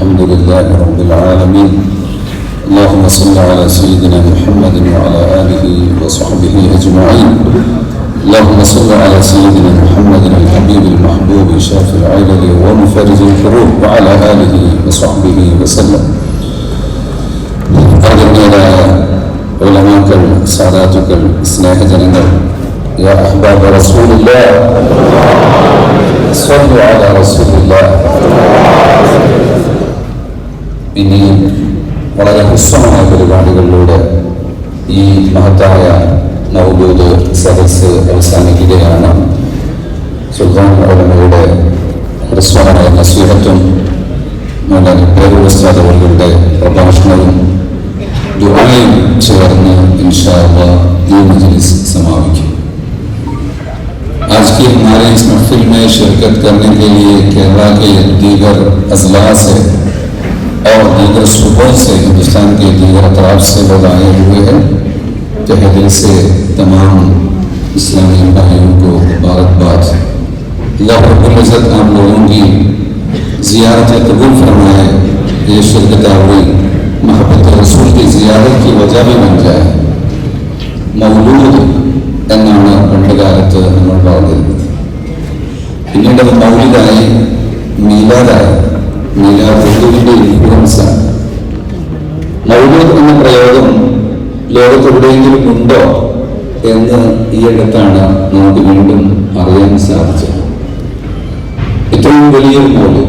الحمد لله رب العالمين. اللهم صل على سيدنا محمد وعلى آله وصحبه أجمعين. اللهم صل على سيدنا محمد الحبيب المحبوب شافي العلل ومفرج الكروب وعلى آله وصحبه وسلم. أردنا إلى علماءكم ساداتكم سناحتنا يا أحباب رسول الله صلوا على رسول الله. ഇനിയും വളരെ ഹ്രസ്വമായ പരിപാടികളിലൂടെ ഈ മഹത്തായ നവബോധ സദസ് അവസാനിക്കുകയാണ്. സുൽത്താൻ ഉടമയുടെ ഹ്രസ്വമായ നസീഹത്തും മൂന്നാം പേരുസ്താദ് അവരുടെ പ്രഭാഷണവും ദുബായും ചേർന്ന് ഇൻഷാള്ള ഈ മജ്ലിസ് സമാപിക്കും. आज की हमारे इस महफिल में शिरकत करने के लिए केरला के दीगर अजला से اور دیگر صوبوں سے ہندوستان کے دیگر اطراف سے لوگ آئے ہوئے ہیں تہ دل سے تمام اسلامی بھائیوں کو مبارکباد اللہ رب العزت آپ لوگوں کی زیارت قبول فرمائے، یہ شرکت آوری محبت رسول کی زیارت کی وجہ بھی بن جائے۔ مولود എന്നാണ് പണ്ട് കാലത്ത് നമ്മൾ പറഞ്ഞിരുന്നത് പിന്നീട് അത് മൗലികായി മീലാദായി മീലാദ് ഹിന്ദുവിൻ്റെ എവിടെയെങ്കിലും ഉണ്ടോ എന്ന് ഈ അടുത്താണ് നമുക്ക് വീണ്ടും അറിയാൻ സാധിച്ചത്. ഏറ്റവും വലിയ മൂല്യം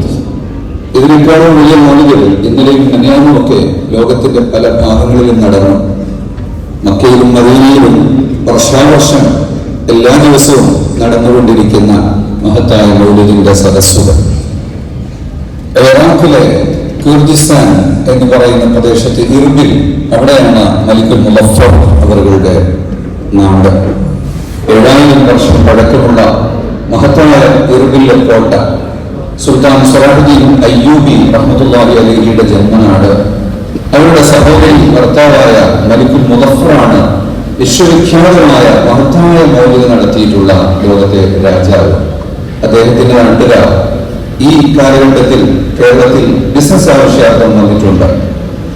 ഇതിനേക്കാളും വലിയ മൂല്യം ഇന്നലെയും കന്യാമൊക്കെ ലോകത്തിന്റെ പല ഭാഗങ്ങളിലും നടന്നു. മക്കയിലും മദീനയിലും വർഷാവർഷം എല്ലാ ദിവസവും നടന്നുകൊണ്ടിരിക്കുന്ന മഹത്തായ മൗലിദിന്റെ സദസ്സുകൾ. ഇറാഖിലെ കുർദിസ്ഥാൻ എന്ന് പറയുന്ന പ്രദേശത്ത് ഇർബിൽ അവിടെയാണ് മലിക്കുൽ മുലഫർ അവരുടെ നാട്. ഏഴായിരം വർഷം പഴക്കമുള്ള മഹത്തായ ഇർബിലെ കോട്ട സുൽത്താൻ സൊറാഹുദ്ദീൻ അയ്യൂബി റഹ്മത്തുള്ളാഹി അലിയുടെ ജന്മനാട്. അവരുടെ സഹോദരി ഭർത്താവായ മലിക്കുൽ മുലഫറാണ് വിശ്വവിഖ്യാതമായ മഹത്തായ മൗലിക നടത്തിയിട്ടുള്ള ലോകത്തെ രാജാവ്. അദ്ദേഹത്തിന്റെ നാട്ടുകാർ ഈ കാലഘട്ടത്തിൽ കേരളത്തിൽ ബിസിനസ് ആവശ്യാർത്ഥം വന്നിട്ടുണ്ട്.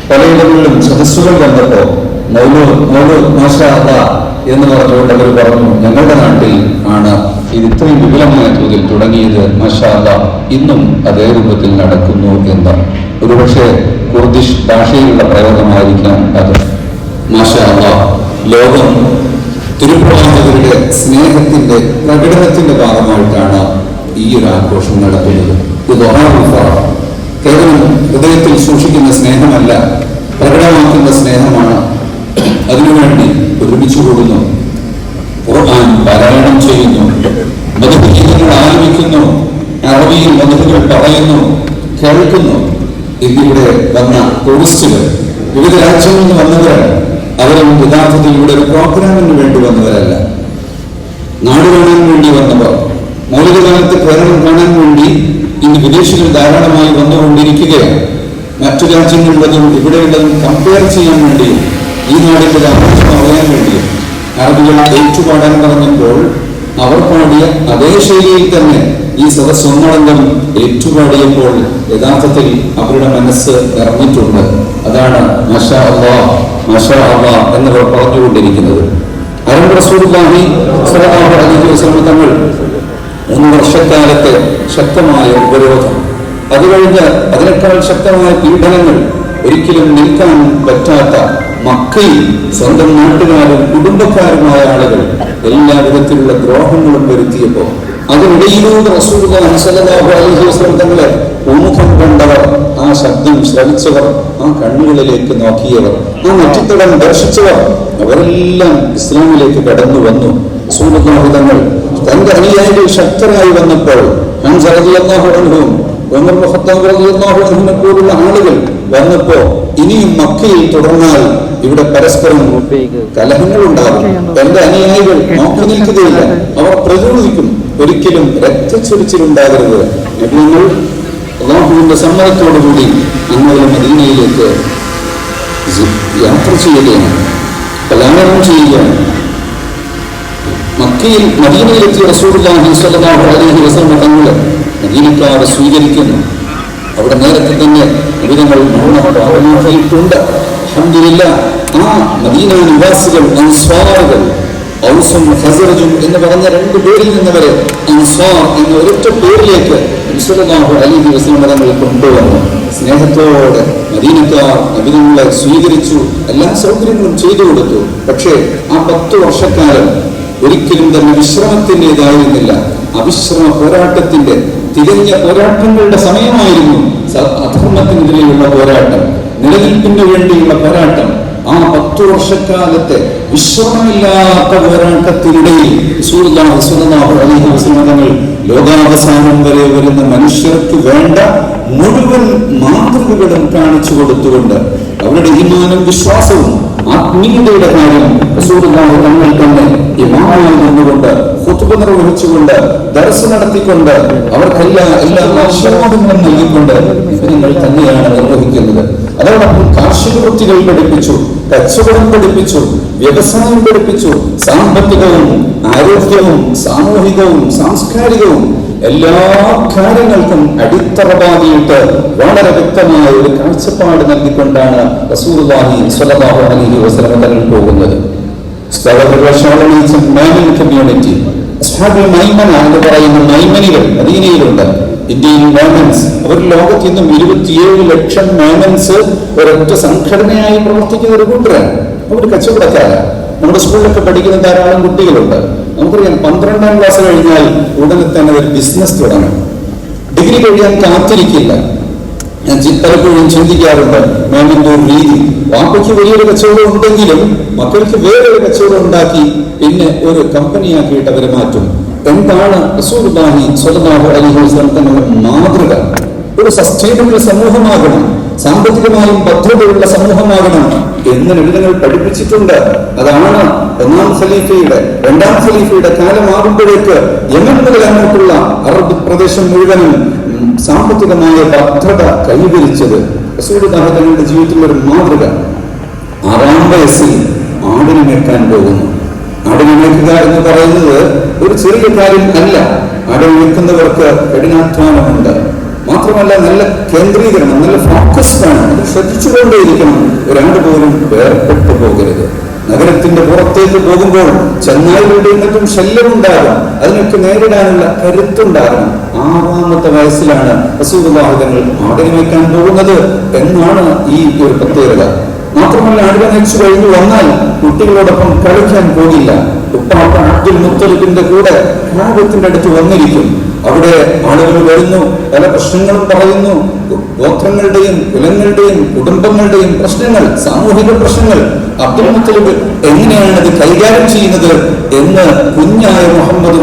പലയിടങ്ങളിലും സദസ്സുകൾ വന്നപ്പോ മൗലു മൗലു മാഷാ എന്ന് പറഞ്ഞുകൊണ്ട് അവർ പറഞ്ഞു ഞങ്ങളുടെ നാട്ടിൽ ആണ് ഇത് ഇത്രയും വിപുലമായ തോതിൽ തുടങ്ങിയത് മഷാല ഇന്നും അതേ രൂപത്തിൽ നടക്കുന്നു എന്ന്. ഒരുപക്ഷെ കുർദിഷ് ഭാഷയിലുള്ള പ്രയോഗമായിരിക്കാം അത്. മഷാല ലോകം തിരുപ്രവാചകരുടെ സ്നേഹത്തിന്റെ പ്രകടനത്തിന്റെ ഭാഗമായിട്ടാണ് ഈ ഒരു ആഘോഷം നടത്തുന്നത് ഇത് കേവലം ഹൃദയത്തിൽ സൂക്ഷിക്കുന്ന സ്നേഹമല്ല പ്രകടമാക്കുന്ന സ്നേഹമാണ്. അതിനുവേണ്ടി ഒരുമിച്ച് കൂടുന്നു. ഖുർആൻ പാരായണം ചെയ്യുന്നു. മധുഗീതങ്ങൾ ആലപിക്കുന്നു. അറബിയിൽ മധുകൾ പറയുന്നു. കേൾക്കുന്നു. ഇന്ത്യയുടെ വന്ന ടൂറിസ്റ്റുകൾ വിവിധ രാജ്യങ്ങളിൽ നിന്ന് വന്നവരാണ് അവരും യഥാർത്ഥത്തിൽ ഇവിടെ ഒരു പ്രോഗ്രാമിന് വേണ്ടി വന്നവരല്ല. നാട് കാണാൻ വേണ്ടി വന്നവർ. മൗലികകാലത്ത് കേരളം കാണാൻ വേണ്ടി ഇന്ന് വിദേശികൾ ധാരാളമായി വന്നുകൊണ്ടിരിക്കുകയാണ്. മറ്റു രാജ്യങ്ങളിലുള്ളതും ഇവിടെയുള്ളതും കമ്പയർ ചെയ്യാൻ വേണ്ടിയും ഈ നാടിന്റെ രാഷ്ട്രീയം അറിയാൻ വേണ്ടിയും അറബികൾ ഏറ്റുപാടാൻ പറഞ്ഞപ്പോൾ അവർ പാടിയ അതേ ശൈലിയിൽ തന്നെ ഈ സദസ്സൊന്നടങ്കം ഏറ്റുപാടിയപ്പോൾ യഥാർത്ഥത്തിൽ അവരുടെ മനസ്സ് നിറഞ്ഞിട്ടുണ്ട്. അതാണ് മഷ അള്ളാ മഷ അള്ളാ എന്നവർ പറഞ്ഞുകൊണ്ടിരിക്കുന്നത്. അരം റസൂലുള്ളാഹി സ്വല്ലല്ലാഹു അലൈഹി തങ്ങൾ മൂന്ന് വർഷക്കാലത്തെ ശക്തമായ ഉപരോധം. അത് കഴിഞ്ഞ് അതിനേക്കാൾ ശക്തമായ പീഡനങ്ങൾ ഒരിക്കലും നിൽക്കാൻ പറ്റാത്ത മക്കയിൽ സ്വന്തം നാട്ടുകാരും കുടുംബക്കാരുമായ ആളുകൾ എല്ലാ വിധത്തിലുള്ള ദ്രോഹങ്ങളും വരുത്തിയപ്പോൾ അതിനിടയിലൂടെ വസല്ലം തങ്ങളെ ഉമുഖം കണ്ടവർ ആ ശബ്ദം ശ്രവിച്ചവർ ആ കണ്ണുകളിലേക്ക് നോക്കിയവർ ആ നെറ്റിത്തടം ദർശിച്ചവർ അവരെല്ലാം ഇസ്ലാമിലേക്ക് കടന്നു വന്നു. തങ്ങൾ തന്റെ അനുയായികൾ ശക്തരായി വന്നപ്പോൾ പോലുള്ള ആളുകൾ വന്നപ്പോ ഇനിയും മക്കയിൽ തുടർന്നാൽ ഇവിടെ പരസ്പരം കലഹങ്ങൾ ഉണ്ടാകും. തന്റെ അനുയായികൾ നോക്കി നിൽക്കുകയില്ല. അവർ പ്രതിരോധിക്കും. ഒരിക്കലും രക്തച്ചൊരിച്ചിലുണ്ടാകരുത്. നബിയങ്ങൾ അള്ളാഹുവിന്റെ സമ്മതത്തോടുകൂടി ഇന്നലെ മദീനയിലേക്ക് യാത്ര ചെയ്യുകയാണ്. പലായനം ചെയ്യുകയാണ്. മക്കയിൽ മദീനയിലെത്തിയ റസൂലുള്ളാഹി സ്വല്ലല്ലാഹു അലൈഹി വസല്ലം തങ്ങൾ മദീനക്കാരെ സ്വീകരിക്കുന്നു. അവിടെ നേരത്തെ തന്നെ വിവിധങ്ങൾ മൗനമാക്കിയിട്ടുണ്ട് അഹമ്മദില്ല ആ മദീന നിവാസികൾ അൻസ്വാറുകൾ ഔസും എന്ന് പറഞ്ഞ രണ്ട് പേരിൽ നിന്നവരെ അൻസ്വാർ എന്ന ഒരൊറ്റ പേരിലേക്ക് വിശ്വനാഹു അലിഹി മതങ്ങൾ കൊണ്ടുവന്നു. സ്നേഹത്തോടെ മദീനക്കാർ നബിതങ്ങളെ സ്വീകരിച്ചു എല്ലാ സൗകര്യങ്ങളും ചെയ്തു കൊടുത്തു. പക്ഷേ ആ പത്ത് വർഷക്കാലം ഒരിക്കലും തന്നെ വിശ്രമത്തിന്റെതായിരുന്നില്ല. അവിശ്രമ പോരാട്ടത്തിന്റെ തികഞ്ഞ പോരാട്ടങ്ങളുടെ സമയമായിരുന്നു അധർമ്മത്തിനെതിരെയുള്ള പോരാട്ടം നിലനിൽപ്പിന് വേണ്ടിയുള്ള പോരാട്ടം. ആ പത്തു വർഷക്കാലത്തെ വിശ്രമമില്ലാത്ത പോരാട്ടത്തിനിടയിൽ തങ്ങൾ ലോകാവസാനം വരെ വരുന്ന മനുഷ്യർക്ക് വേണ്ട മുഴുവൻ മാതൃകകളും കാണിച്ചു കൊടുത്തുകൊണ്ട് അവരുടെ ഈമാനും വിശ്വാസവും ആത്മീയതയുടെ കാര്യം റസൂലുള്ളാഹി തങ്ങൾ തന്നെ ഇമാമായി നിന്നുകൊണ്ട് ഖുത്ബ നിർവഹിച്ചുകൊണ്ട് ദർസ് നടത്തിക്കൊണ്ട് അവർക്കെല്ലാം എല്ലാ ആശീർവാദങ്ങളും നൽകിക്കൊണ്ട് ഇവരുങ്ങൾ തന്നെയാണ് നിർവഹിക്കുന്നത്. അതോടൊപ്പം കാർഷിക വൃത്തികൾ പഠിപ്പിച്ചു കച്ചവടം പഠിപ്പിച്ചു വ്യവസായം പഠിപ്പിച്ചു സാമ്പത്തികവും ആരോഗ്യവും സാമൂഹികവും സാംസ്കാരികവും എല്ലാ കാര്യങ്ങൾക്കും അടിത്തറവാദിയിട്ട് വളരെ വ്യക്തമായ ഒരു കാഴ്ചപ്പാട് നൽകിക്കൊണ്ടാണ് പോകുന്നത്. കമ്മ്യൂണിറ്റി ഇന്ത്യയിൽ അവർ ലോകത്ത് ഇന്നും ഇരുപത്തിയേഴ് ലക്ഷം മേമൻസ് ഒരൊറ്റ സംഘടനയായി പ്രവർത്തിക്കുന്ന ഒരു കൂട്ടരാണ്. അവർ കച്ചവടക്കാരാണ്. നമ്മുടെ സ്കൂളിലൊക്കെ പഠിക്കുന്ന ധാരാളം കുട്ടികളുണ്ട്. നമുക്കറിയാം പന്ത്രണ്ടാം ക്ലാസ് കഴിഞ്ഞാൽ ഉടനെ തന്നെ ഒരു ബിസിനസ് തുടങ്ങും. ഡിഗ്രി കഴിയാൻ കാത്തിരിക്കില്ല. ഞാൻ പലപ്പോഴും ചിന്തിക്കാറുണ്ട് മാമിന്റെ ഒരു രീതി. വാപ്പയ്ക്ക് വലിയൊരു കച്ചവടം ഉണ്ടെങ്കിലും മക്കൾക്ക് വേറൊരു കച്ചവടം ഉണ്ടാക്കി പിന്നെ ഒരു കമ്പനിയാക്കിയിട്ട് അവരെ മാറ്റും. എന്താണ് അലൈഹി വസല്ലം തങ്ങളുടെ മാതൃക? ഒരു സസ്റ്റൈനബിൾ സമൂഹമാകണം. സാമ്പത്തികമായും ഭദ്രതയുള്ള സമൂഹമാകണം എന്ന് ലളിതങ്ങൾ പഠിപ്പിച്ചിട്ടുണ്ട്. അതാണ് ഒന്നാം ഖലീഫയുടെ രണ്ടാം ഖലീഫയുടെ കാലമാകുമ്പോഴേക്ക് യമൻ മുതൽ അങ്ങോട്ടുള്ള അറബ് പ്രദേശം മുഴുവനും സാമ്പത്തികമായ ഭദ്രത കൈവരിച്ചത് റസൂലുള്ളാഹി ജീവിതത്തിലെ ഒരു മാതൃക. ആറാം വയസ്സിൽ ആടിനെ മേക്കാൻ പോകുന്നു. ആടിനെ മേക്കുക എന്ന് പറയുന്നത് ഒരു ചെറിയ കാര്യം അല്ല. ആടിനെ മേക്കുന്നവർക്ക് കഠിനാധ്വാനമുണ്ട്. മാത്രമല്ല നല്ല കേന്ദ്രീകരണം നല്ല ഫോക്കസ് വേണം അത് ശ്രദ്ധിച്ചുകൊണ്ടേയിരിക്കണം. രണ്ടു പോലും വേർപെട്ടു പോകരുത്. നഗരത്തിന്റെ പുറത്തേക്ക് പോകുമ്പോൾ ചെന്നായികളുടെ മറ്റും ശല്യമുണ്ടാകും. അതിനൊക്കെ നേരിടാനുള്ള കരുത്തുണ്ടാകണം. ആറാമത്തെ വയസ്സിലാണ് അസുഖവാഹകങ്ങൾ ആടിനെ വയ്ക്കാൻ പോകുന്നത് എന്നാണ് ഈ ഒരു പ്രത്യേകത. മാത്രമല്ല ആടിനെ നയിച്ചു കഴിഞ്ഞു വന്നാൽ കുട്ടികളോടൊപ്പം കളിക്കാൻ പോകില്ല. ഉപ്പാപ്പ അബ്ദുൽ മുത്തലിബിന്റെ കൂടെ ഭാഗത്തിന്റെ അടുത്ത് വന്നിരിക്കും. അവിടെ ആളുകൾ വരുന്നു പല പ്രശ്നങ്ങളും പറയുന്നു. ഗോത്രങ്ങളുടെയും കുലങ്ങളുടെയും കുടുംബങ്ങളുടെയും പ്രശ്നങ്ങൾ സാമൂഹിക പ്രശ്നങ്ങൾ. അബ്ദുൽ മുത്തലിബ് എങ്ങനെയാണ് ഇത് കൈകാര്യം ചെയ്യുന്നത് എന്ന് കുഞ്ഞായ മുഹമ്മദ്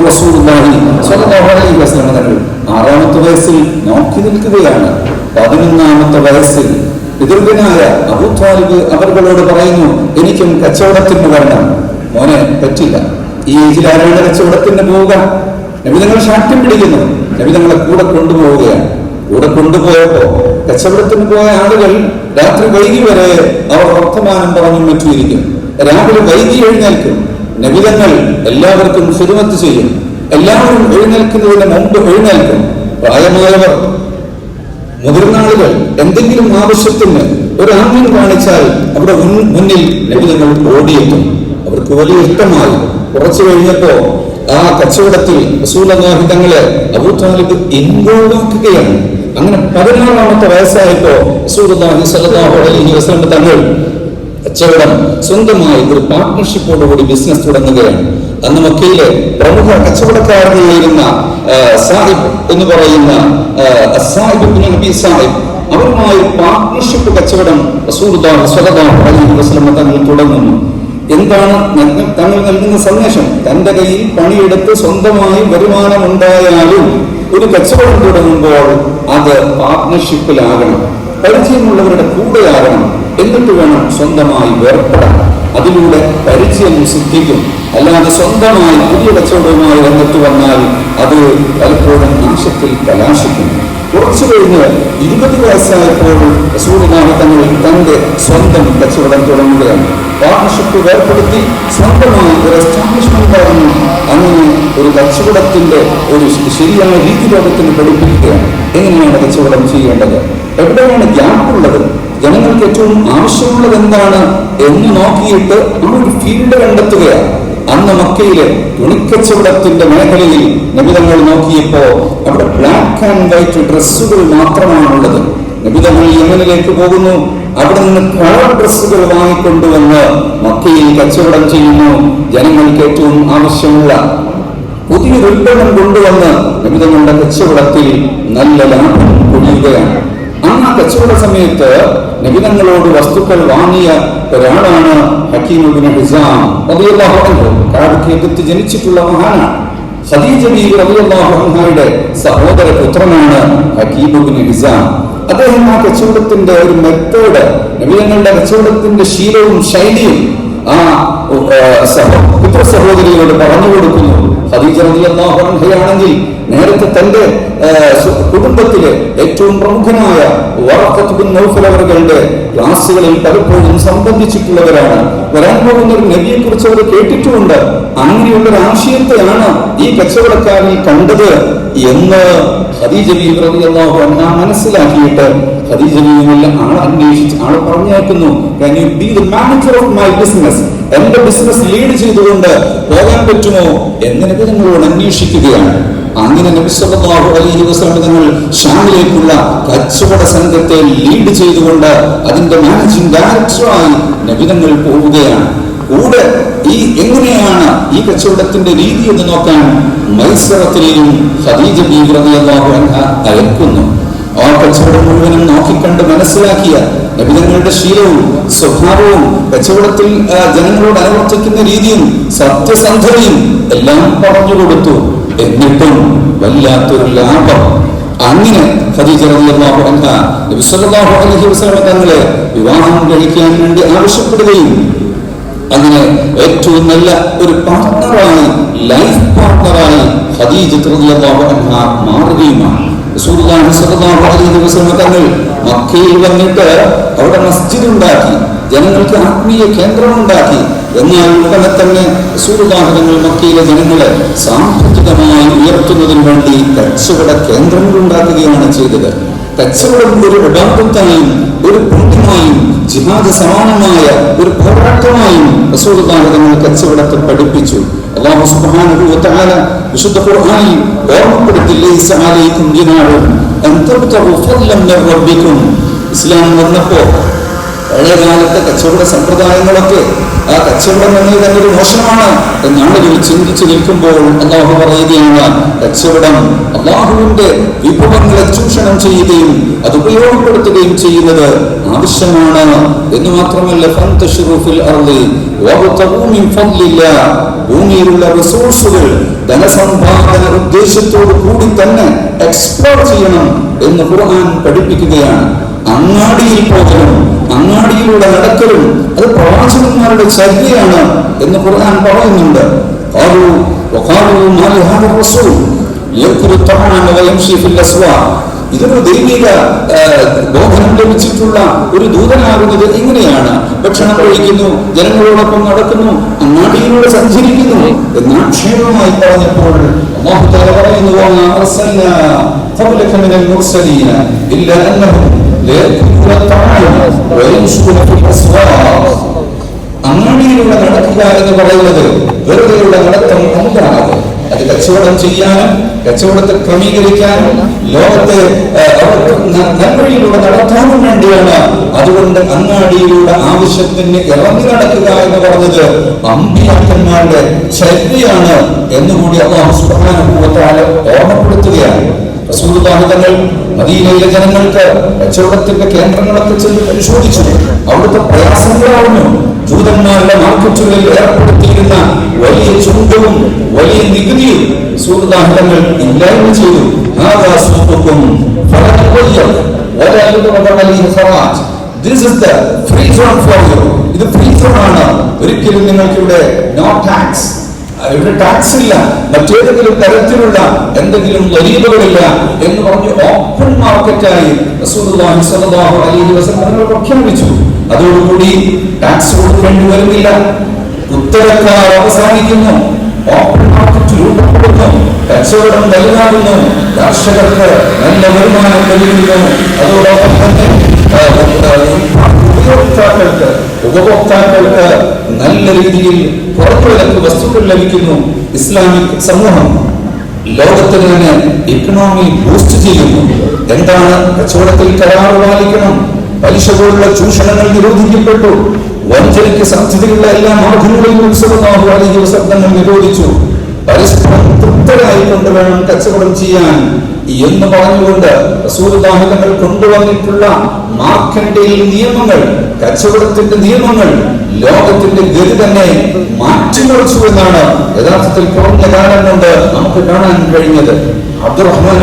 ആറാമത്തെ വയസ്സിൽ നോക്കി നിൽക്കുകയാണ്. പതിനൊന്നാമത്തെ വയസ്സിൽ പിതൃകനായ അബു താലിബ് അവരോട് പറയുന്നു എനിക്കും കച്ചവടത്തിന് വേണ്ട മോനെ പറ്റില്ല ഈ ഏജിലാരുടെ കച്ചവടത്തിന് പോവുക? നബിതങ്ങൾ ശാഠ്യം പിടിക്കുന്നു. നബിതങ്ങളെ കൂടെ കൊണ്ടുപോവുകയാണ്. കൂടെ കൊണ്ടുപോയപ്പോ കച്ചവടത്തിന് പോയ ആളുകൾ രാത്രി വൈകി വരെ അവർ വർത്തമാനം പറഞ്ഞും മറ്റുമിരിക്കും. രാവിലെ വൈകി എഴുന്നേൽക്കും. നബിതങ്ങൾ എല്ലാവർക്കും സുരുമത്ത് ചെയ്യും. എല്ലാവരും എഴുന്നേൽക്കുന്നതിന് മുമ്പ് എഴുന്നേൽക്കും. പ്രായമായവർ മുതിർന്ന ആളുകൾ എന്തെങ്കിലും ആവശ്യത്തിന് ഒരു ആംഗ്യം കാണിച്ചാൽ അവരുടെ മുന്നിൽ നബിതങ്ങൾ ഓടിയെത്തും. അവർക്ക് വലിയ ഇഷ്ടമായി. കുറച്ചു കഴിഞ്ഞപ്പോ ആ കച്ചവടത്തിൽ റസൂലുള്ളാഹി തങ്ങളെ അബൂതാലിബ് ഇൻവോൾവ് ആക്കുകയാണ് അങ്ങനെ പതിനാറാമത്തെ വയസ്സായപ്പോ അലൈഹി തങ്ങൾ കച്ചവടം സ്വന്തമായി ഒരു പാർട്ട്ണർഷിപ്പോടുകൂടി ബിസിനസ് തുടങ്ങുകയാണ്. അന്ന് മക്കയിലെ പ്രമുഖ കച്ചവടക്കാരനായിരുന്ന സാഹിബ് എന്ന് പറയുന്ന സാഹിബ് സാഹിബ് അവരുമായി പാർട്ട്ണർഷിപ്പ് കച്ചവടം അലൈഹി തങ്ങൾ തുടങ്ങുന്നു. എന്താണ് തങ്ങൾ നൽകുന്ന സന്ദേശം? തന്റെ കയ്യിൽ പണിയെടുത്ത് സ്വന്തമായി വരുമാനം ഉണ്ടായാലും ഒരു കച്ചവടം തുടങ്ങുമ്പോൾ അത് പാർട്ട്ണർഷിപ്പിലാകണം പരിചയമുള്ളവരുടെ കൂടെയാകണം. എന്നിട്ട് വേണം സ്വന്തമായി വേർപ്പെടാൻ അതിലൂടെ പരിചയം സിദ്ധിക്കും. അല്ലാതെ സ്വന്തമായി പുതിയ കച്ചവടവുമായി രംഗത്ത് വന്നാൽ അത് പലപ്പോഴും നാശത്തിൽ കലാശിക്കും. കുറച്ചു കഴിഞ്ഞ് ഇരുപത് വയസ്സായപ്പോൾ സൂര്യനാഥ തങ്ങൾ തന്റെ സ്വന്തം കച്ചവടം തുടങ്ങുകയാണ്. പാർട്ണർഷിപ്പ് ഏർപ്പെടുത്തി സ്വന്തമായി ഒരു എസ്റ്റാബ്ലിഷ്മെന്റ് ആയിരുന്നു അങ്ങനെ ഒരു കച്ചവടത്തിന്റെ ഒരു ശരിയായ രീതി ലോകത്തിന് പഠിപ്പിക്കുകയാണ്. എങ്ങനെയാണ് കച്ചവടം ചെയ്യേണ്ടത്? എവിടെയാണ് ഗ്യാപ്പ് ഉള്ളത്? ജനങ്ങൾക്ക് ഏറ്റവും ആവശ്യമുള്ളത് എന്താണ് എന്ന് നോക്കിയിട്ട് ആ ഒരു ഫീൽഡ് കണ്ടെത്തുകയാണ്. അന്ന് മക്കയിലെ തുണിക്കച്ചവടത്തിന്റെ മേഖലയിൽ നിബിതങ്ങൾ നോക്കിയപ്പോ അവിടെ ബ്ലാക്ക് ആൻഡ് വൈറ്റ് ഡ്രസ്സുകൾ മാത്രമാണുള്ളത്. നിബിതങ്ങൾ യമനിലേക്ക് പോകുന്നു. അവിടെ നിന്ന് കളർ ഡ്രസ്സുകൾ വാങ്ങിക്കൊണ്ടുവന്ന് മക്കയിൽ കച്ചവടം ചെയ്യുന്നു. ജനങ്ങൾക്ക് ഏറ്റവും ആവശ്യമുള്ള പുതിയൊരു ഉൽപ്പന്നം കൊണ്ടുവന്ന് നിബിധങ്ങളുടെ കച്ചവടത്തിൽ നല്ല ലാഭം കൊള്ളുകയാണ്. അന്ന് ആ കച്ചവട സമയത്ത് നബിതങ്ങളോട് വസ്തുക്കൾ വാങ്ങിയ ഒരാളാണ് ഹക്കീമുബിൻ ഹിസാം എതിർത്ത് ജനിച്ചിട്ടുള്ള മഹാനാണ്. റളിയല്ലാഹു അൻഹയുടെ സഹോദര പുത്രനാണ് ഹക്കീമുബിൻ ഹിസാം. അദ്ദേഹം ആ കച്ചവടത്തിന്റെ ഒരു മെത്തേഡ് നവീനങ്ങളുടെ കച്ചവടത്തിന്റെ ശീലവും ശൈലിയും ആ പുത്ര സഹോദരിയോട് പറഞ്ഞു കൊടുക്കുന്നു. ഖദീജ റളിയല്ലാഹു നേരത്തെ തന്റെ കുടുംബത്തിലെ ഏറ്റവും പ്രമുഖനായ അവരുടെ ക്ലാസ്സുകളിൽ പലപ്പോഴും സംബന്ധിച്ചിട്ടുള്ളവരാണ്. വരാൻ പോകുന്ന ഒരു നബിയെ കുറിച്ച് അവർ കേട്ടിട്ടുമുണ്ട്. അങ്ങനെയുള്ള ആശയത്തെയാണ് ഈ കച്ചവടക്കാരിൽ കണ്ടത് എന്ന് റളിയല്ലാഹു അന്ന മനസ്സിലാക്കിയിട്ട് ഖദീജ ബീവിയുള്ള ആൾ അന്വേഷിച്ച് ആൾ പറഞ്ഞേക്കുന്നു manager of my business? എന്റെ ബിസിനസ് ലീഡ് ചെയ്തുകൊണ്ട് പോകാൻ പറ്റുമോ? എന്ന് നിങ്ങളോട് അന്വേഷിക്കുകയാണ്. അങ്ങനെ നബിസ്വല്ലാഹു അലൈഹി വസല്ലം തങ്ങൾ ഷാമിലേക്കുള്ള കച്ചവട സംഘത്തെ ലീഡ് ചെയ്തുകൊണ്ട് അതിന്റെ മാനേജിംഗ് ഡയറക്ടറായി നബിതങ്ങൾ പോവുകയാണ്. കൂടെ ഈ എങ്ങനെയാണ് ഈ കച്ചവടത്തിന്റെ രീതി എന്ന് നോക്കാൻ മത്സരത്തിലെയും ഖദീജ ബീവി റളിയല്ലാഹു അൻഹ അയക്കുന്നു ആ കച്ചവടം മുഴുവനും നോക്കിക്കണ്ട് മനസ്സിലാക്കിയ നബിതങ്ങളുടെ ശീലവും സ്വഭാവവും കച്ചവടത്തിൽ ജനങ്ങളോട് അനുവർത്തിക്കുന്ന രീതിയും സത്യസന്ധതയും എല്ലാം പറഞ്ഞു കൊടുത്തു. എന്നിട്ടും വല്ലാത്തൊരു ലാഭം. അങ്ങനെ ഖദീജ നബി സല്ലല്ലാഹു അലൈഹി വസല്ലം തങ്ങളെ വിവാഹം കഴിക്കാൻ വേണ്ടി ആവശ്യപ്പെടുകയും അങ്ങനെ ഏറ്റവും നല്ല ഒരു പാർട്ണറായി ലൈഫ് പാർട്ണറായി ഖദീജ മാറുകയുമാണ്. റസൂലുള്ളാഹി അലൈഹി വസല്ലം തങ്ങൾ മക്കയിൽ വന്നിട്ട് അവിടെ മസ്ജിദ് ഉണ്ടാക്കി ജനങ്ങൾക്ക് ആത്മീയ കേന്ദ്രം ഉണ്ടാക്കി എന്നാൽ ഉടനെ തന്നെ റസൂലുള്ളാഹി തങ്ങൾ മക്കയിലെ ജനങ്ങളെ സാമ്പത്തികമായി ഉയർത്തുന്നതിന് വേണ്ടി കച്ചവട കേന്ദ്രങ്ങൾ ഉണ്ടാക്കുകയാണ് ചെയ്തത്. കച്ചവടം ഒരു ഇടാപത്തായും ഒരു പുണ്യമായും ജിഹാദ് സമാനമായ ഒരു പോരാട്ടമായും റസൂലുള്ളാഹി തങ്ങൾ കച്ചവടത്തെ പഠിപ്പിച്ചു. വ തആല വിശുദ്ധ ഖുർആനിൽ ഓർമ്മപ്പെടുത്തി ഇസ്ലാം വന്നപ്പോൾ പഴയ കാലത്തെ കച്ചവട സമ്പ്രദായങ്ങളൊക്കെ ആ കച്ചവടം എന്നത് തന്നെ ഒരു മോശമാണ് എന്നാളുകൾ ചിന്തിച്ചു നിൽക്കുമ്പോൾ അള്ളാഹു പറയുകയാണ് കച്ചവടം അള്ളാഹുവിന്റെ വിഭവങ്ങളെ ചൂഷണം ചെയ്യുകയും അത് ഉപയോഗപ്പെടുത്തുകയും ചെയ്യുന്നത് ആവശ്യമാണ് എന്ന് മാത്രമല്ല ഭൂമിയിലുള്ള റിസോഴ്സുകൾ ധനസമ്പാദന ഉദ്ദേശത്തോടു കൂടി തന്നെ എക്സ്പ്ലോർ ചെയ്യണം എന്ന് ഖുർആൻ പഠിപ്പിക്കുകയാണ്. അങ്ങാടിയിൽ പോകലും അങ്ങാടിയിലൂടെ നടക്കലും അത് പ്രവാചകന്മാരുടെ ചര്യയാണ് എന്ന് ഖുർആൻ പറയുന്നുണ്ട്. ഇതൊരു ദൈവിക ബോധനം ലഭിച്ചിട്ടുള്ള ഒരു ദൂതനാകുന്നത് ഇങ്ങനെയാണ് ഭക്ഷണം കഴിക്കുന്നു ജനങ്ങളോടൊപ്പം നടക്കുന്നു അങ്ങാടിയിലൂടെ സഞ്ചരിക്കുന്നു എന്നാക്ഷേപമായി പറഞ്ഞപ്പോൾ പറയുന്നു "വമാ അർസൽനാ ഖബ്ലക മിനൽ മുർസലീന ഇല്ലാ അന്നഹും ലയഅkuluna الطعام ويمشون في الأسواق അങ്ങാടിയിലൂടെ നടക്കുക എന്ന് പറയുന്നത് വെറുതെയുള്ള നടത്തം അല്ലാതെ അത് കച്ചവടം ചെയ്യാനും കച്ചവടത്തെ ക്രമീകരിക്കാനും ലോകത്തെ ആ, അവർക്ക് ന- നന്മയിലൂടെ നടത്താനും വേണ്ടിയാണ് അതുകൊണ്ട് അങ്ങാടിയിലൂടെ ആവശ്യത്തിന് ഇറങ്ങി നടക്കുക എന്ന് പറഞ്ഞത് അമ്പിയാക്കന്മാരുടെ ചര്യയാണ് എന്നുകൂടി അള്ളാഹു സുബ്ഹാനഹു വ തആല ഓർമ്മപ്പെടുത്തുകയാണ് തങ്ങൾ മദീനയിലെ ജനങ്ങൾക്ക് കച്ചവടത്തിന്റെ കേന്ദ്രങ്ങളൊക്കെ ചെന്ന് പരിശോധിച്ചു അവിടുത്തെ പ്രയാസങ്ങളായിരുന്നു ജൂതന്മാരുടെ മാർക്കറ്റുകളിൽ ഏർപ്പെടുത്തിയിരുന്ന വലിയ ചുങ്കവും വലിയ നികുതിയും സൂതാഹിതങ്ങൾ തങ്ങൾ ഇല്ലായ്മ ചെയ്തു. This is the free zone for you ഇത് ഫ്രീ സോൺ ആണ്. ഒരിക്കലും നിങ്ങൾക്ക് ഇവിടെ നോ ടാക്സ് ഇവിടെ ടാക്സ് ഇല്ല. മറ്റേതെങ്കിലും തരത്തിലുള്ള എന്തെങ്കിലും വരീതുകളില്ല എന്ന് പറഞ്ഞ് ഓപ്പൺ മാർക്കറ്റായി പ്രഖ്യാപിച്ചു. അതോടുകൂടി ടാക്സ് കൊടുക്കേണ്ടി വരുന്നില്ല. ഉത്തരക്കാർ അവസാനിക്കുന്നു. ഓപ്പൺ മാർക്കറ്റ് രൂപപ്പെടുന്നു. കച്ചവടം നൽകാവുന്നു കർഷകർക്ക് നല്ല വരുമാനം ലഭിക്കുന്നു. അതോടൊപ്പം തന്നെ ഉപയോക്താക്കൾക്ക് ഉപഭോക്താക്കൾക്ക് നല്ല രീതിയിൽ പുറത്തുവിലക്ക് വസ്തുക്കൾ ലഭിക്കുന്നു. ഇസ്ലാമിക് സമൂഹം ലോകത്തിന് തന്നെ ഇക്കണോമി ബൂസ്റ്റ് ചെയ്യുന്നു. എന്താണ് കച്ചവടത്തിൽ കരാറ് പാലിക്കണം? പലിശ പോലുള്ള ചൂഷണങ്ങൾ നിരോധിക്കപ്പെട്ടു. വഞ്ചനയ്ക്ക് സാധ്യതയുള്ള എല്ലാ മാർഗങ്ങളിലും ഉത്സവമാഹു ആഹ്വാനിക്കുന്ന ശബ്ദങ്ങൾ നിരോധിച്ചു. പരസ്പരം തൃപ്തരായിക്കൊണ്ട് വേണം കച്ചവടം ചെയ്യാൻ. എന്ന് പറഞ്ഞുകൊണ്ട് റസൂലുള്ളാഹി തങ്ങൾ കൊണ്ടുവന്നിട്ടുള്ള മാർക്കറ്റിൽ നിയമങ്ങൾ കച്ചവടത്തിന്റെ നിയമങ്ങൾ ലോകത്തിന്റെ ഗതി തന്നെ മാറ്റിമറിച്ചു എന്നാണ് യഥാർത്ഥത്തിൽ കുറഞ്ഞ കാലം കൊണ്ട് നമുക്ക് കാണാൻ കഴിഞ്ഞത്. അബ്ദുറഹ്മാൻ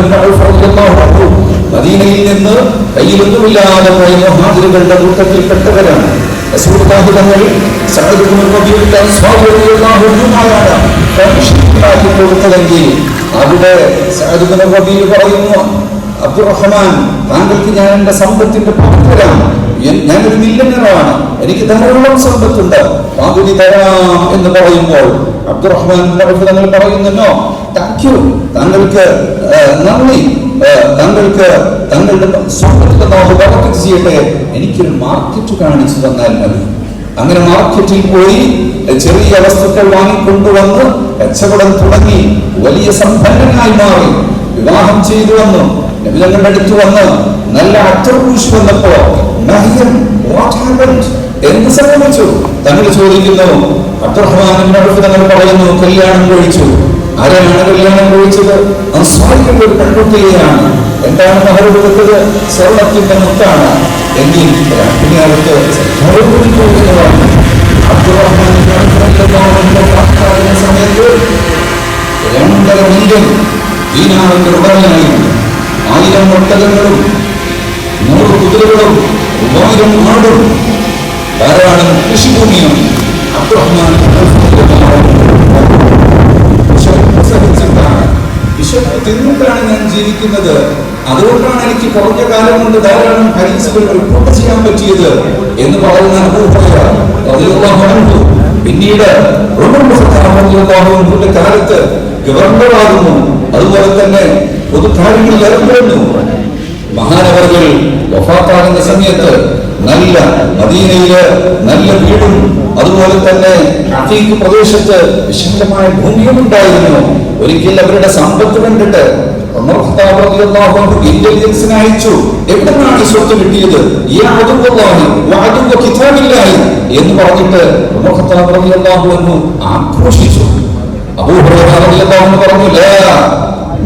മദീനയിൽ നിന്ന് കയ്യിലൊന്നുമില്ലാതെ പോയ മുഹാജിറുകളുടെ കൂട്ടത്തിൽപ്പെട്ടവരാണ് റസൂലുള്ളാഹി തങ്ങൾ സഅദ് ഇബ്നു റബീഉൽ അൻസാരി റളിയല്ലാഹു അൻഹുമായാണ് ഉണ്ടാക്കി കൊടുത്തതെങ്കിൽ അവിടെ പറയുന്നു അബ്ദുറഹ്മാൻ താങ്കൾക്ക് ഞാൻ എന്റെ സമ്പത്തിന്റെ പങ്ക് ഞാനൊരു മില്ലനറാണ് എനിക്ക് ധാരാളം സമ്പത്തുണ്ട്. പകുതി തരാം എന്ന് പറയുമ്പോൾ അബ്ദുറഹ്മാൻ തങ്ങൾ പറയുന്നല്ലോ താങ്ക് യു താങ്കൾക്ക് നന്ദി. താങ്കൾക്ക് താങ്കളുടെ സമ്പത്ത് നമുക്ക് ചെയ്യട്ടെ. എനിക്കൊരു മാർക്കറ്റ് കാണിച്ചു തന്നാൽ മതി. അങ്ങനെ മാർക്കറ്റിൽ പോയി ചെറിയ വസ്തുക്കൾ വാങ്ങിക്കൊണ്ടുവന്ന് കച്ചവടം തുടങ്ങി. വലിയ സമ്പന്നനായി മാറി. വിവാഹം ചെയ്തു വന്നു. നബിതങ്ങളുടെ അടുത്ത് വന്ന് നല്ല അറ്റർപൂഷ് വന്നപ്പോ? എന്ത് സംഭവിച്ചു തങ്ങൾ ചോദിക്കുന്നു അബ്ദുറഹ്മാൻ തങ്ങൾ പറയുന്നു കല്യാണം കഴിച്ചു. ആരെയാണ് കല്യാണം കഴിച്ചത്? അൻസാരികളുടെ ഒരു പെൺകുട്ടിയെയാണ്. എന്താണ് മഹർ കൊടുത്തത് സ്വർണത്തിന്റെ മുത്താണ് എങ്കിൽ പ്രാപ്തരാകുന്ന സമയത്ത് രണ്ടര മില്യൺ ദീനാറിന്റെ ഉടമയായിരുന്നു ആയിരം ഒട്ടകങ്ങളും നൂറ് കുതിരകളും മൂവായിരം ആടും ധാരാളം കൃഷിഭൂമിയും അബ്ദുറഹ്മാൻ തിന്നിട്ടാണ് ഞാൻ ജീവിക്കുന്നത്. അതുകൊണ്ടാണ് എനിക്ക് കുറഞ്ഞ കാലം കൊണ്ട് ധാരാളം ഹരീസുകൾ റിപ്പോർട്ട് ചെയ്യാൻ പറ്റിയത് എന്ന് പറയുന്ന അനുഭവം പിന്നീട് കാലത്ത് ഗവർണറാകുന്നു. അതുപോലെ തന്നെ പൊതുകാര്യങ്ങളിൽ ഏർപ്പെടുന്നു മഹാനവറുകൾ വഫാത്താകുന്ന സമയത്ത് നല്ല മദീനയിൽ നല്ല വീടും അതുപോലെ തന്നെ അഫീഖ് പ്രദേശത്ത് വിശാലമായ ഭൂമിയും ഉണ്ടായിരുന്നു. ഒരിക്കൽ അവരുടെ സമ്പത്ത് കണ്ടിട്ട് ഇന്റലിജൻസിന് അയച്ചു. എവിടെ നിന്നാണ് ഈ സ്വത്ത് കിട്ടിയത്? എന്ന് പറഞ്ഞിട്ട് ഉമർ ഖത്താബ് റളിയല്ലാഹു അൻഹു ആക്രോശിച്ചു. അബൂ ഹുറൈറ റളിയല്ലാഹു അൻഹു പറഞ്ഞു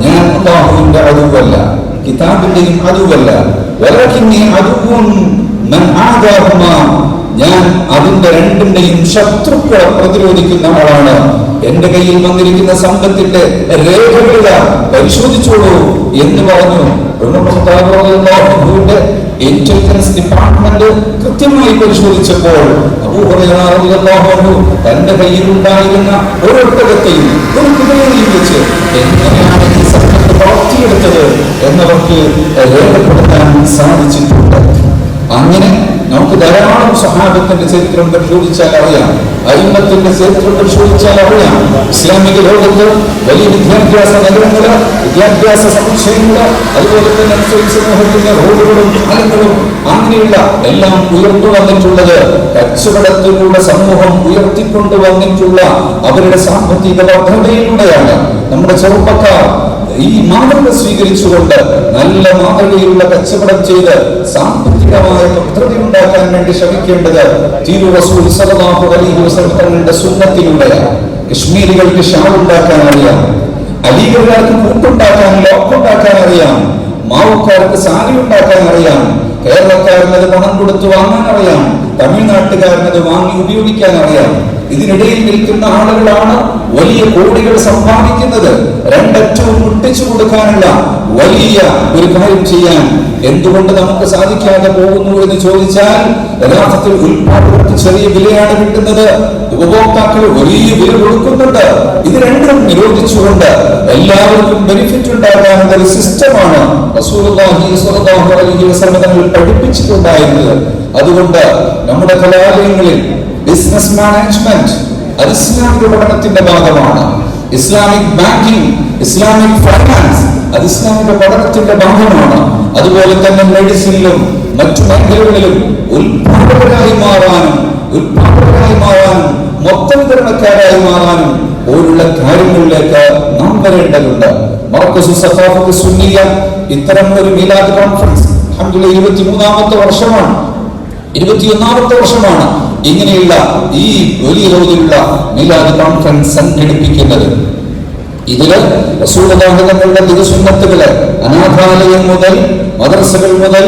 ഞാൻ അല്ലാഹുവിന്റെ അദുവല്ല കിതാബിന്റെയും അതുവല്ല. ഞാൻ അതിന്റെ രണ്ടിന്റെയും ശത്രുക്കളെ പ്രതിരോധിക്കുന്ന ആളാണ്. എന്റെ കയ്യിൽ വന്നിരിക്കുന്ന സമ്പത്തിന്റെ രേഖകളില പരിശോധിച്ചോളൂ എന്ന് പറഞ്ഞു. ഇന്റലിജൻസ് ഡിപ്പാർട്ട്മെന്റ് കൃത്യമായി പരിശോധിച്ചപ്പോൾ തന്റെ കയ്യിൽ ഉണ്ടായിരുന്ന ഒരു ഒട്ടകത്തെയും ഒരു കുതിരയെയും വെച്ച് എങ്ങനെയാണ് വളർത്തിയെടുത്തത് എന്നവർക്ക് രേഖപ്പെടുത്താൻ സാധിച്ചിട്ടുണ്ട്. അങ്ങനെ നമുക്ക് ധാരാളം സഹാബത്തിന്റെ ചരിത്രം പരിശോധിച്ചാൽ അറിയാം. അരിമത്തിന്റെ ചരിത്രം പരിശോധിച്ചാൽ അറിയാം. ഇസ്ലാമിക ലോകത്ത് വലിയ വിദ്യാഭ്യാസ നഗരങ്ങൾ വിദ്യാഭ്യാസ സമുച്ചയങ്ങൾ അതുപോലെ തന്നെ മുസ്ലിം സമൂഹത്തിന്റെ റോഡുകളും പാലങ്ങളും അങ്ങനെയുള്ള എല്ലാം ഉയർന്നു വന്നിട്ടുള്ളത് കച്ചവടത്തിലൂടെ സമൂഹം ഉയർത്തിക്കൊണ്ടു വന്നിട്ടുള്ള അവരുടെ സാമ്പത്തിക വർദ്ധനയിലൂടെയാണ്. നമ്മുടെ ചെറുപ്പക്കാർ ഈ മാതൃക സ്വീകരിച്ചുകൊണ്ട് നല്ല മാതൃകയുള്ള കച്ചവടം ചെയ്ത് സാമ്പത്തികമായ പദ്ധതി ഉണ്ടാക്കാൻ വേണ്ടി ശ്രമിക്കേണ്ടത് തിരു റസൂൽ സല്ലല്ലാഹു അലൈഹി വസല്ലം തങ്ങളുടെ സുന്നത്തിലൂടെയാണ്. കശ്മീരികൾക്ക് ഷാൾ ഉണ്ടാക്കാൻ അറിയാം. അലീഗർക്ക് കൂട്ടുണ്ടാക്കാൻ ലോക്കുണ്ടാക്കാൻ അറിയാം. മാവുക്കാർക്ക് സാരി ഉണ്ടാക്കാൻ അറിയാം. കേരളക്കാരനത് പണം കൊടുത്ത് വാങ്ങാൻ അറിയാം. തമിഴ്നാട്ടുകാരന് അത് വാങ്ങി ഉപയോഗിക്കാൻ അറിയാം ഇതിനിടയിൽ നിൽക്കുന്ന ആളുകളാണ് വലിയ കോടികൾ സമ്പാദിക്കുന്നത്. രണ്ടറ്റവും മുട്ടിച്ചു കൊടുക്കാനുള്ള വലിയ ഒരു കാര്യം ചെയ്യാൻ എന്തുകൊണ്ട് നമുക്ക് സാധിക്കാതെ പോകുന്നു എന്ന് ചോദിച്ചാൽ യഥാർത്ഥത്തിൽ ഉൽപാദനത്തിന് ചെറിയ വിലയാണ് കിട്ടുന്നത്. ഉപഭോക്താക്കൾ വലിയ വില കൊടുക്കുന്നുണ്ട്. ഇത് രണ്ടും നിരോധിച്ചുകൊണ്ട് എല്ലാവർക്കും ബെനിഫിറ്റ് ഉണ്ടാകാനുള്ള ഒരു സിസ്റ്റമാണ് പഠിപ്പിച്ചിട്ടുണ്ടായിരുന്നത്. അതുകൊണ്ട് നമ്മുടെ കലാലയങ്ങളിൽ ബിസിനസ് മാനേജ്മെന്റ് അത് ഇസ്ലാമിക പഠനത്തിന്റെ ഭാഗമാണ്. ഇസ്ലാമിക് ബാങ്കിങ് ഇസ്ലാമിക് ഫൈനാൻസ് അത് ഇസ്ലാമിക പഠനത്തിന്റെ ഭാഗമാണ്. അതുപോലെ തന്നെ മെഡിസിനിലും മറ്റു മേഖലകളിലും ഉത്പാദകരായി മാറാനും ഉത്പാദകരായി മാറാനും മൊത്തം വിതരണക്കാരായി മാറാനും പോലുള്ള കാര്യങ്ങളിലേക്ക് നാം വരേണ്ടതുണ്ട്. സുന്നിയ ഇത്തരം ഒരു മീലാദ് കോൺഫറൻസ് ഇരുപത്തി ഇരുപത്തിമൂന്നാമത്തെ വർഷമാണ്. ഇരുപത്തിയൊന്നാമത്തെ വർഷമാണ് ഇങ്ങനെയുള്ള ഈ വലിയ തോതിലുള്ള മീലാദ് കോൺഫറൻസ് സംഘടിപ്പിക്കുന്നത്. ഇതിൽ റസൂലുള്ളാഹികളുടെ തിരുസുന്നത്തുകൾ അനാഥാലയം മുതൽ മദർസകൾ മുതൽ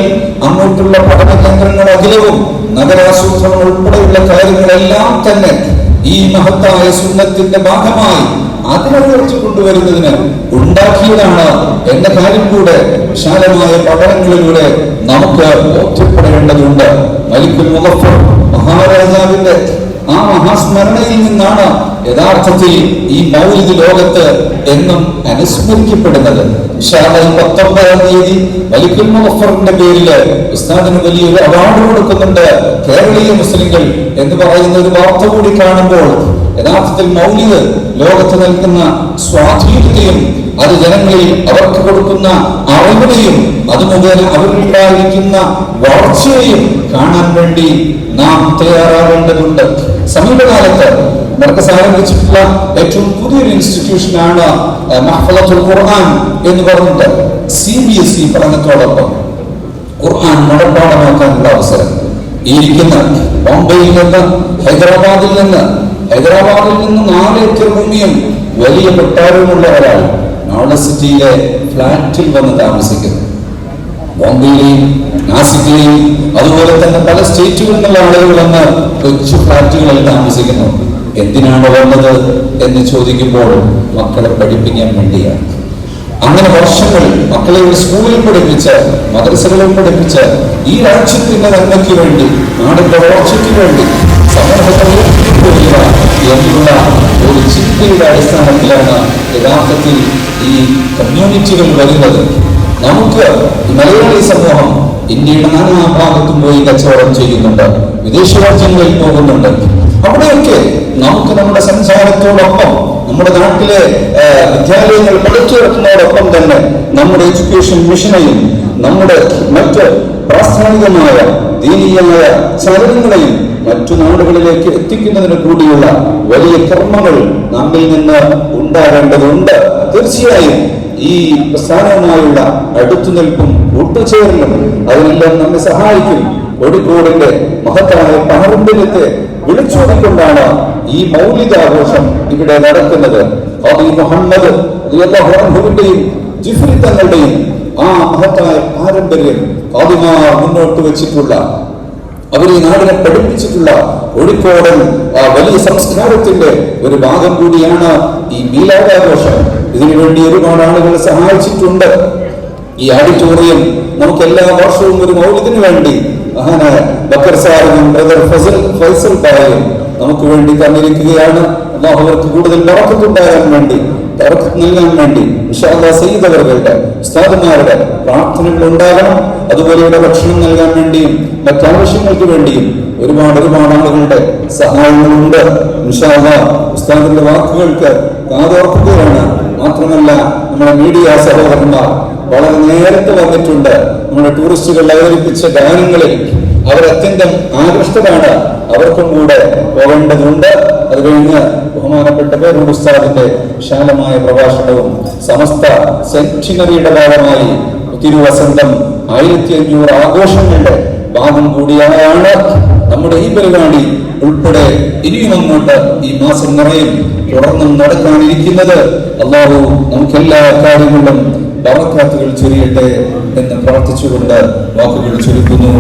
അങ്ങോട്ടുള്ള പഠന കേന്ദ്രങ്ങൾ അഖിലവും നഗരാസൂത്രണം ഉൾപ്പെടെയുള്ള കാര്യങ്ങളെല്ലാം തന്നെ ഈ മഹത്തായ സുന്നത്തിന്റെ ഭാഗമായി അതിനെ കുറിച്ച് കൊണ്ടുവരുന്നതിന് ഉണ്ടാക്കിയതാണ് എന്ന കാര്യം കൂടെ വിശാലമായ പഠനങ്ങളിലൂടെ നമുക്ക് ബോധ്യപ്പെടേണ്ടതുണ്ട്. മലിക്കുൽ മുഖഫർ മഹാരാജാവിന്റെ ആ മഹാസ്മരണയിൽ നിന്നാണ് യഥാർത്ഥത്തിൽ ഈ മൗലിക ലോകത്ത് എന്നും അനുസ്മരിക്കപ്പെടുന്നത്. പത്തൊമ്പതാം തീയതി വലിക്കൽ മുഫറിന്റെ പേരിൽ ഉസ്താദിന് വലിയൊരു അവാർഡ് കൊടുക്കുന്നുണ്ട് കേരളീയ മുസ്ലിങ്ങൾ എന്ന് പറയുന്ന ഒരു വാർത്ത കൂടി കാണുമ്പോൾ യഥാർത്ഥത്തിൽ മൗലിക ലോകത്ത് നൽകുന്ന സ്വാധീനത്തെയും അത് ജനങ്ങളിൽ അവർക്ക് കൊടുക്കുന്ന അറിവിനെയും അത് മുഖേന അവരിലുണ്ടായിരിക്കുന്ന വളർച്ചയെയും കാണാൻ വേണ്ടി നാം തയ്യാറാവേണ്ടതുണ്ട് സമീപകാലത്ത് മർക്കസ് ഏറ്റവും പുതിയൊരു ഇൻസ്റ്റിറ്റ്യൂഷനാണ് മഹഫലത്തുൽ ഖുർആൻ എന്ന് പറഞ്ഞിട്ട് സി ബി എസ് ഇ പഠനത്തോടൊപ്പം ഖുർആൻ നടപ്പാടമാക്കാനുള്ള അവസരം ഇരിക്കുന്ന ബോംബെയിൽ നിന്ന് ഹൈദരാബാദിൽ നിന്ന് ഹൈദരാബാദിൽ നിന്ന് നാല് ഏക്കർ ഭൂമിയും വലിയ കൊട്ടാരവുമുള്ള ഒരാൾ നോളജ് സിറ്റിയിലെ ഫ്ലാറ്റിൽ വന്ന് താമസിക്കുന്നു. ബോംബെയിലെയും നാസിക്കിലെയും അതുപോലെ തന്നെ പല സ്റ്റേറ്റുകളിൽ നിന്നുള്ള ആളുകൾ വന്ന് കൊച്ചു ഫ്ലാറ്റുകളിൽ താമസിക്കുന്നു. എന്തിനാണ് വന്നത് എന്ന് ചോദിക്കുമ്പോൾ മക്കളെ പഠിപ്പിക്കാൻ വേണ്ടിയാണ്. അങ്ങനെ വർഷങ്ങൾ മക്കളെ ഒരു സ്കൂളിൽ പഠിപ്പിച്ച് മദ്രസകളിൽ പഠിപ്പിച്ച് ഈ രാജ്യത്തിന്റെ നന്മയ്ക്ക് വേണ്ടി നാടിന്റെ വളർച്ചയ്ക്ക് വേണ്ടി സമൂഹത്തെ എന്നുള്ള ഒരു ചിന്തയുടെ അടിസ്ഥാനത്തിലാണ് യഥാർത്ഥത്തിൽ ഈ കമ്മ്യൂണിറ്റികൾ വരുന്നത്. നമുക്ക് മലയാളി സമൂഹം ഇന്ത്യയുടെ നാനാ ഭാഗത്തും പോയി കച്ചവടം ചെയ്യുന്നുണ്ട്. വിദേശ രാജ്യങ്ങളിൽ പോകുന്നുണ്ട്. അവിടെയൊക്കെ നമുക്ക് നമ്മുടെ സംസാരത്തോടൊപ്പം നമ്മുടെ നാട്ടിലെ വിദ്യാലയങ്ങൾ പഠിച്ചുറക്കുന്നതോടൊപ്പം തന്നെ നമ്മുടെ എഡ്യൂക്കേഷൻ മിഷനെയും നമ്മുടെ മറ്റ് പ്രാസ്ഥാനികമായ ദീനീയമായ ചലനങ്ങളെയും മറ്റു നാടുകളിലേക്ക് എത്തിക്കുന്നതിന് കൂടിയുള്ള വലിയ കർമ്മങ്ങൾ നമ്മിൽ നിന്ന് ഉണ്ടാകേണ്ടതുണ്ട്. തീർച്ചയായും ഈ പ്രസ്ഥാനവുമായുള്ള അടുത്തുനിൽപ്പും കൂട്ടുചേരലും അതിനെല്ലാം നമ്മെ സഹായിക്കും. കോഴിക്കോടിന്റെ മഹത്തായ പാരമ്പര്യത്തെ വിളിച്ചോടിക്കൊണ്ടാണ് ഈ മൗലികാഘോഷം ഇവിടെ നടക്കുന്നത്. ഖാദി മുഹമ്മദ് റളിയല്ലാഹു ജിഫ്രി തങ്ങളുടെയും ആ മഹത്തായ പാരമ്പര്യം ഖാദിമാർ മുന്നോട്ട് വെച്ചിട്ടുള്ള അവർ ഈ നാടിനെ പഠിപ്പിച്ചിട്ടുള്ള ഒഴിക്കോടൻ വലിയ സംസ്കാരത്തിന്റെ ഒരു ഭാഗം കൂടിയാണ് ഈ മീലാദാഘോഷം. ഇതിനുവേണ്ടി ഒരുപാട് ആളുകൾ സഹായിച്ചിട്ടുണ്ട്. ഈ ഓഡിറ്റോറിയം നമുക്ക് എല്ലാ വർഷവും ഒരു മൗലികത്തിന് വേണ്ടി ബക്കർ ബ്രദർ ഫസൽ ഫൈസൽ നമുക്ക് വേണ്ടി തന്നിരിക്കുകയാണ്. അവർക്ക് കൂടുതൽ ബറക്കത്തുണ്ടാകാൻ വേണ്ടി ബറക്കത്ത് നൽകാൻ വേണ്ടി. അവരുടെ ഉസ്താദുമാരുടെ പ്രാർത്ഥനകൾ ഉണ്ടാകണം. അതുപോലെയുള്ള ഭക്ഷണം നൽകാൻ വേണ്ടിയും മറ്റാവശ്യങ്ങൾക്ക് വേണ്ടിയും ഒരുപാട് ഒരുപാട് ആളുകളുടെ സഹായങ്ങളുണ്ട്. ഇൻഷാല്ലാ ഉസ്താദിന്റെ വാക്കുകൾക്ക് കാതോർക്കുകയാണ്. മാത്രമല്ല നമ്മുടെ മീഡിയ സഹോദരന്മാർ വളരെ നേരത്തെ വന്നിട്ടുണ്ട്. നമ്മുടെ ടൂറിസ്റ്റുകൾ അവതരിപ്പിച്ച ഗാനങ്ങളിൽ അവർ അത്യന്തം ആകൃഷ്ടരാണ്. അവർക്കും കൂടെ പോകേണ്ടതുണ്ട്. അത് കഴിഞ്ഞ് ബഹുമാനപ്പെട്ട പേരുണ്ട് ഉസ്താദിന്റെ വിശാലമായ പ്രഭാഷണവും സമസ്ത സെന്റിനറിയുടെ ഭാഗമായി തിരുവസന്തം ആയിരത്തി അഞ്ഞൂറ് ആഘോഷങ്ങളുടെ ഭാഗം കൂടിയാണ് നമ്മുടെ ഈ പരിപാടി ഉൾപ്പെടെ ഇനിയും അങ്ങോട്ട് ഈ മാസം നിറയും. തുടർന്നും നടക്കാനിരിക്കുന്നത്. അള്ളാഹു നമുക്കെല്ലാ കാര്യങ്ങളിലും ബറക്കാത്തുകൾ ചൊരിയട്ടെ എന്ന് പ്രാർത്ഥിച്ചുകൊണ്ട് വാക്കുകൾ ചുരുക്കുന്നു.